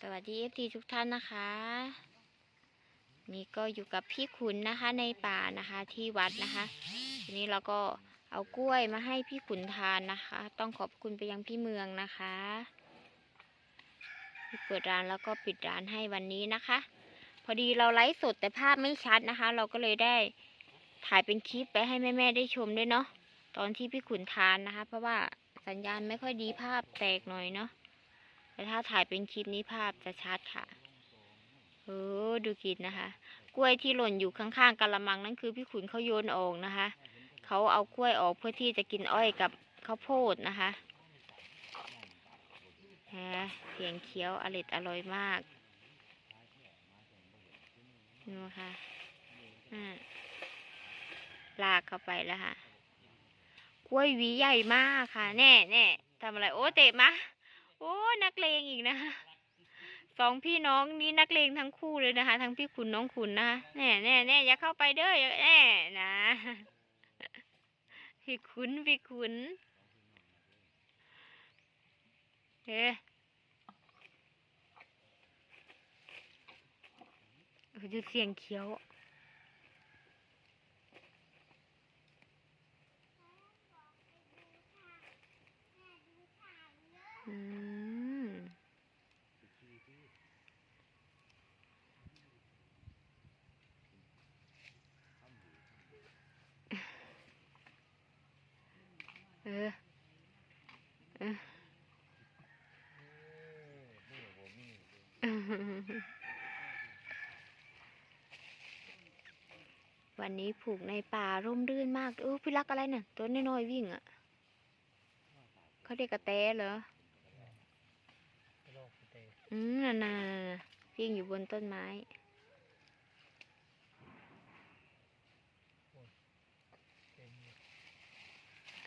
สวัสดีเอฟทีทุกท่านนะคะ นี่ก็อยู่กับพี่ขุนนะคะในป่านะคะที่วัดนะคะทีนี้เราก็เอากล้วยมาให้พี่ขุนทานนะคะ ต้องขอบคุณไปยังพี่เมืองนะคะที่เปิดร้านแล้วก็ปิดร้านให้วันนี้นะคะ พอดีเราไลฟ์สดแต่ภาพไม่ชัดนะคะ เราก็เลยได้ถ่ายเป็นคลิปไปให้แม่ๆได้ชมด้วยเนาะตอนที่พี่ขุนทานนะคะ เพราะว่าสัญญาณไม่ค่อยดีภาพแตกหน่อยเนาะ แต่ถ้าถ่ายเป็นคลิปนี้ภาพจะชัดค่ะเออดูกินนะคะ กล้วยที่หล่นอยู่ข้างๆกะละมังนั่นคือพี่ขุนเขาโยนออกนะคะเขาเอากล้วยออกเพื่อที่จะกินอ้อยกับข้าวโพดนะคะฮะเสียงเคี้ยวอร่อยอร่อยมากดูค่ะอ่าลากเข้าไปแล้วค่ะ กล้วยหวีใหญ่มากค่ะ แน่แน่ทำอะไร โอ้เตะมา โอ้นักเลงอีกนะคะสองพี่น้องนี้นักเลงทั้งคู่เลยนะคะ ทั้งพี่ขุนน้องขุนนะคะแน่แน่แน่อย่าเข้าไปเด้ออย่าแน่นะพี่ขุนพี่ขุนเฮ้เออดูเสียงเคี้ยวอืม เออเออวันนี้ผูกในป่าร่มรื่นมากโอ้พี่รักอะไรเนี่ยตัวน้อยๆวิ่งอะเขาเรียกกระแตเหรออืมนั่นน่ะๆวิ่งอยู่บนต้นไม้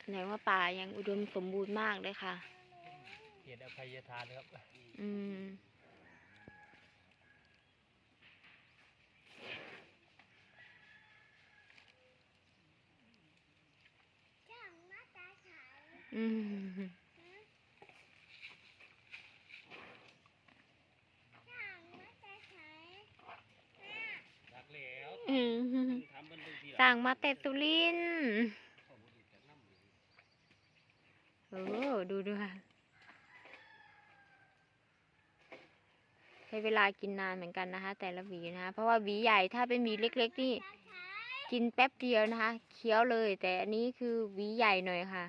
ไหนว่าป่ายังอุดมสมบูรณ์มากเลยค่ะ เขียนอภัยทานครับ อืม อืม รักแล้วอืม ทำมันดูทีสั่งมาแต่สุรินทร์โอ้ดูดูค่ะใช้เวลากินนานเหมือนกันนะคะ แต่ละหวีนะคะ เพราะว่าหวีใหญ่ถ้าเป็นหวีเล็ก ๆ นี่ กินแป๊บเดียวนะคะเคี้ยวเลย แต่อันนี้คือหวีใหญ่หน่อยค่ะ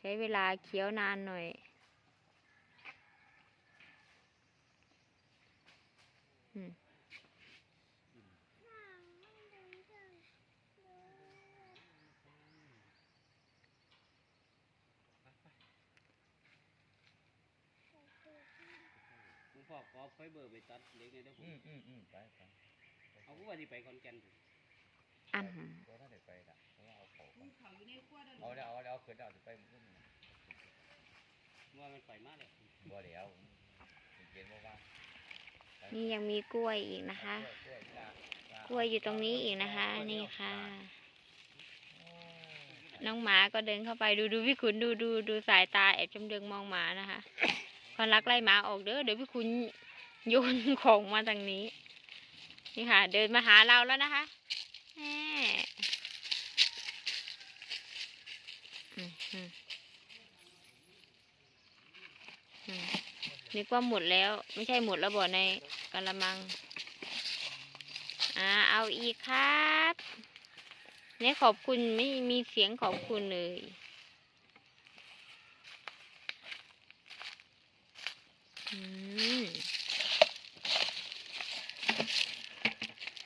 ใช้เวลาเคี้ยวนานหน่อย อขอไฟเบอร์ไปตัดเล็กในเด้อผอืมมอืมอืมไปไปเอาผู้ว่าที่ไปคอนแก่นพุ่นอ่ตัวท่านเด็กไปละเพราะว่าเอาเขาก่อนเอาเดี๋ยวเอาเดี๋ยวเอาขึ้นเดี๋ยวเอาจะไปมึงว่ามันไปมากเลยบ่เดี๋ยวเกณฑ์บ่ว่าำนี่ยังมีกล้วยอีกนะคะ กล้วยลากล้วยอยู่ตรงนี้อีกนะคะ นี่ค่ะน้องหมาก็เดินเข้าไปดูดูพี่ขุนดูดูดูสายตาแอบจำเดืองมองหมานะคะ คนรักไล่หมาออกเด้อเดี๋ยวพี่ขุนโยนของมาทางนี้ นี่ค่ะ เดินมาหาเราแล้วนะคะแหม่อืมอืมนึกว่าหมดแล้ว ไม่ใช่หมดแล้วบ่ในกะละมัง อ่า เอาอีกครับเนี่ยขอบคุณไม่มีเสียงขอบคุณเลย อืม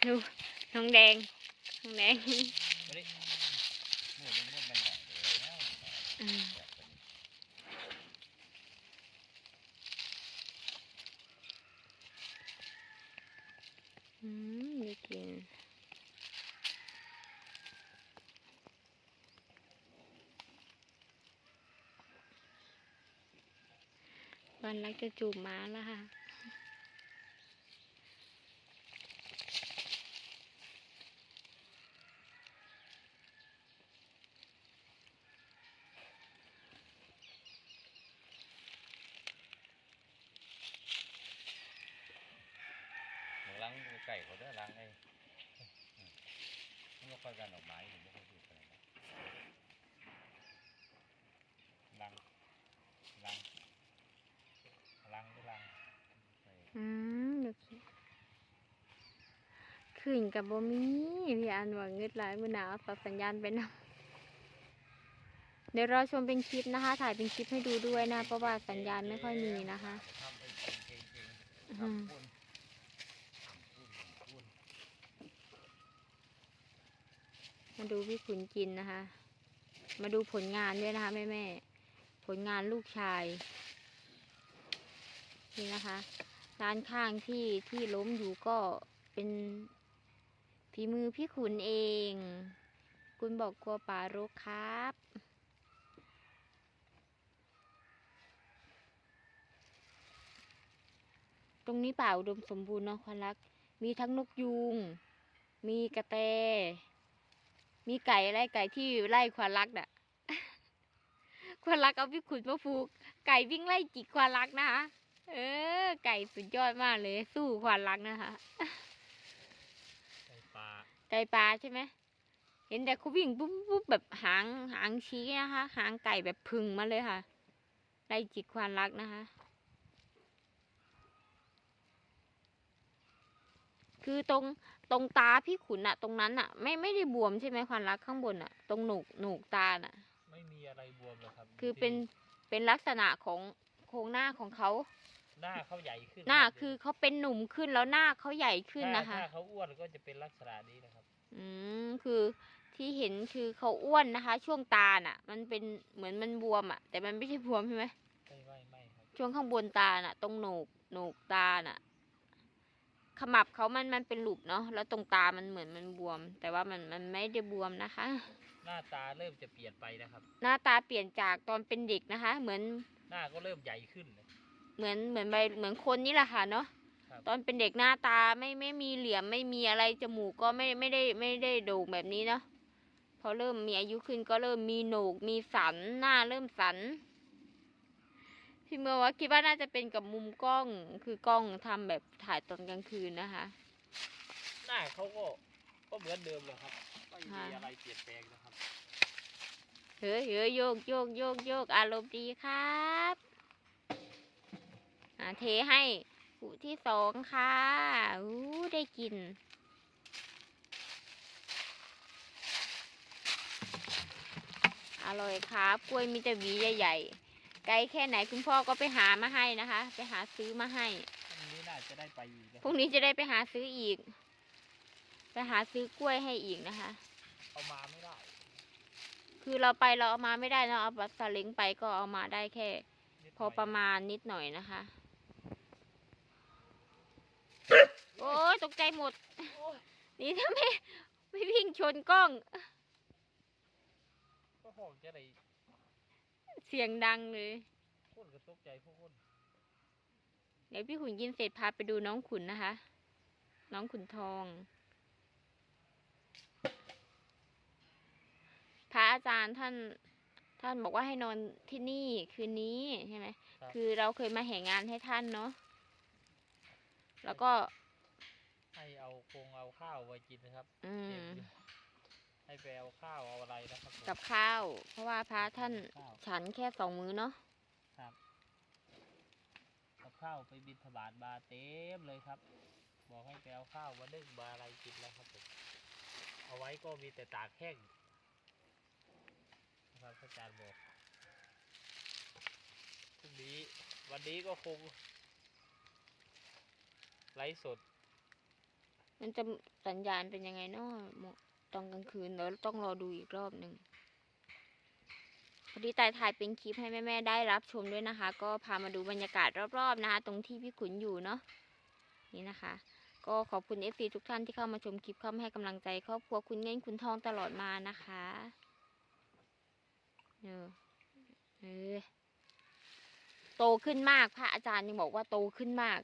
ดูน้องแดง น้องแดง มือมันมันมันใหญ่แล้ว อืมอืมได้กิน วันรักจะจูบหม้าแล้วค่ะ ล้างไก่เขาเด้อล้างไอ้มันก็ค่อยกันออกมาอยู่ไม่ค่อยดูกันล้างล้างล้างก็ล้างไป อืมโอเค ขึ้นกับบ่มีพี่อันว่าเงืดหลายมือหนาวตัดสัญญาณไปนะเดี๋ยวเราชมเป็นคลิปนะคะ ถ่ายเป็นคลิปให้ดูด้วยนะ เพราะว่าสัญญาณไม่ค่อยมีนะคะมาดูพี่ขุนกินนะคะ มาดูผลงานด้วยนะคะแม่แม่ผลงานลูกชาย นี่นะคะร้านข้างที่ที่ล้มอยู่ก็เป็น ฝีมือพี่ขุนเอง คุณบอกกลัวป่ารกครับ ตรงนี้ป่าอุดมสมบูรณ์เนาะควันรัก มีทั้งนกยูง มีกระแต มีไก่อะไรไก่ที่ไล่ควานรักน่ะควานรักเอาพี่ขุนมาผูก ไก่วิ่งไล่จิกควานรักนะคะ เออ ไก่สุดยอดมากเลย สู้ควานรักนะคะ ไก่ปลาใช่ไหมเห็นแต่เขาวิ่งปุ๊บปุ๊บแบบหางหางชี้นะคะ หางไก่แบบพึงมาเลยค่ะไล่จิกควานรักนะคะ คือตรงตรงตาพี่ขุนอะตรงนั้นอะไม่ไม่ได้บวมใช่ไหมควานรักข้างบนอะตรงหนูกหนูกตาน่ะ ไม่มีอะไรบวมเลยครับคือเป็นเป็นลักษณะของโครงหน้าของเขาหน้าเขาใหญ่ขึ้นหน้ารับคือเขาเป็นหนุ่มขึ้นแล้วหน้าเขาใหญ่ขึ้นนะคะถ้าถ้าเขาอ้วนก็จะเป็นลักษณะนี้นะครับ อืมคือที่เห็นคือเขาอ้วนนะคะ ช่วงตาน่ะ มันเป็นเหมือนมันบวมอะแต่มันไม่ใช่บวมใช่ไหมไม่ไม่ไม่ครับช่วงข้างบนตาน่ะ ตรงโหนกโหนกตาน่ะ ขมับเขามันมันเป็นหลุบเนาะแล้วตรงตามันเหมือนมันบวม แต่ว่ามันมันไม่ได้บวมนะคะ หน้าตาเริ่มจะเปลี่ยนไปนะครับ หน้าตาเปลี่ยนจากตอนเป็นเด็กนะคะ เหมือนหน้าก็เริ่มใหญ่ขึ้นนะเหมือนเหมือนใบเหมือนคนนี่แหละค่ะเนาะครับ ตอนเป็นเด็กหน้าตาไม่ไม่มีเหลี่ยมไม่มีอะไรจมูกก็ไม่ไม่ได้ไม่ได้โด่งแบบนี้เนาะพอเริ่มมีอายุขึ้นก็เริ่มมีโหนกมีสันหน้าเริ่มสันพี่เมื่อว่าคิดว่าน่าจะเป็นกับมุมกล้องคือกล้องทำแบบถ่ายตอนกลางคืนนะคะหน้าเขาก็ก็เหมือนเดิมเลยครับไม่มีค่ะอะไรเปลี่ยนแปลงนะครับเฮ้ยเฮ้ยโยกโยกโยกโยกอารมณ์ดีครับอ่าเทให้ หูที่สองค่ะอู้ได้กิน อร่อยครับกล้วยมีแต่หวีใหญ่ๆ ไกลแค่ไหนคุณพ่อก็ไปหามาให้นะคะ ไปหาซื้อมาให้อันนี้น่าจะได้ไปอีกนะพรุ่งนี้จะได้ไปหาซื้ออีก ไปหาซื้อกล้วยให้อีกนะคะ เอามาไม่ได้ คือเราไปเราเอามาไม่ได้เราเอาบัตรซาเล้งไปก็เอามาได้แค่ นิดหพน่อยประมาณนิดหน่อยนะคะ โอ้ยตกใจหมด นี่ถ้าไม่ไม่วิ่งชนกล้อง ก็ห้องจะได้เสียงดังเลย คนกระตกใจพวกคนเดี๋ยวพี่ขุนกินเสร็จพาไปดูน้องขุนนะคะ น้องขุนทอง พระอาจารย์ท่าน ท่านบอกว่าให้นอนที่นี่คืนนี้ใช่ไหม คือเราเคยมาแห่งานให้ท่านเนาะ แล้วก็ ให้เอาคงเอาข้าวไว้กินนะครับอืเก็บมอยู่ให้ไปเอาข้าวเอาอะไรนะครับผมกับข้าว เพราะว่าพระท่านข้าวฉันแค่สองมื้อเนาะครับกับข้าวไปบินทบาทมาเต็มเลยครับ บอกให้ไปเอาข้าวมานึ่งมาอะไรกินแล้วครับผมเอาไว้ก็มีแต่ตากแห้งนะครับพระอาจารย์บอกพรุ่งนี้วันนี้ก็คง ไลฟ์สด มันจะสัญญาณเป็นยังไงเนาะตอนกลางคืนเดี๋ยวต้องรอดูอีกรอบหนึ่งพอดีตายถ่ายเป็นคลิปให้แม่ๆได้รับชมด้วยนะคะ ก็พามาดูบรรยากาศรอบๆนะคะ ตรงที่พี่ขุนอยู่เนาะนี่นะคะ ก็ขอบคุณเอฟซีทุกท่านที่เข้ามาชมคลิปเข้ามาให้กำลังใจครอบครัวคุณเงินคุณทองตลอดมานะคะเออเออโตขึ้นมากพระอาจารย์ยังบอกว่าโตขึ้นมาก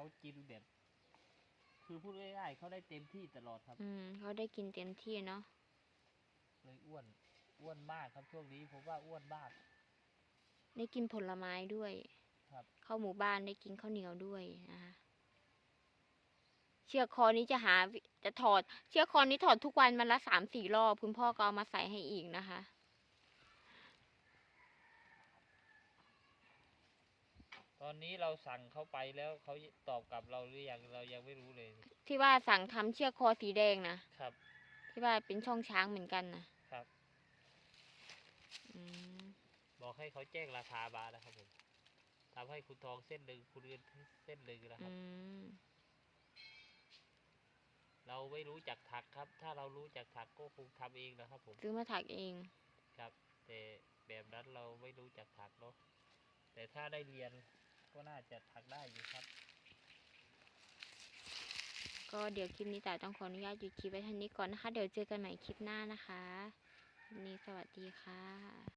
เขากินแบบคือพูดง่ายๆเขาได้เต็มที่ตลอดครับ อืมเขาได้กินเต็มที่เนาะเลยอ้วนอ้วนมากครับช่วงนี้ผมว่าอ้วนมาก ได้กินผลไม้ด้วย ครับ เข้าหมู่บ้านได้กินข้าวเหนียวด้วยนะคะเชือกคอนี้จะหาวิจะถอด เชือกคอนี้ถอดทุกวันมันละสามสี่รอบคุณพ่อก็เอามาใส่ให้อีกนะคะ ตอนนี้เราสั่งเขาไปแล้วเขาตอบกลับเราหรือยังเรายังไม่รู้เลย ที่ว่าสั่งทำเชือกคอสีแดงนะครับ ที่ว่าเป็นช่องช้างเหมือนกันนะครับอืมบอกให้เขาแจ้งราคามานะครับผมทำให้คุณทองเส้นหนึ่งคุณเงินเส้นหนึ่งนะครัอืบมเราไม่รู้จักถักครับ ถ้าเรารู้จักถักก็คงทำเองนะครับ ผมซื้อมาถักเองครับ แต่แบบนั้นเราไม่รู้จักถักเนาะแต่ถ้าได้เรียน ก็น่าจะถักได้อยู่ครับ ก็เดี๋ยวคลิปนี้แต่ต้องขออนุญาตหยุดคลิปไว้เท่านี้ก่อนนะคะ เดี๋ยวเจอกันใหม่คลิปหน้านะคะนี้สวัสดีค่ะ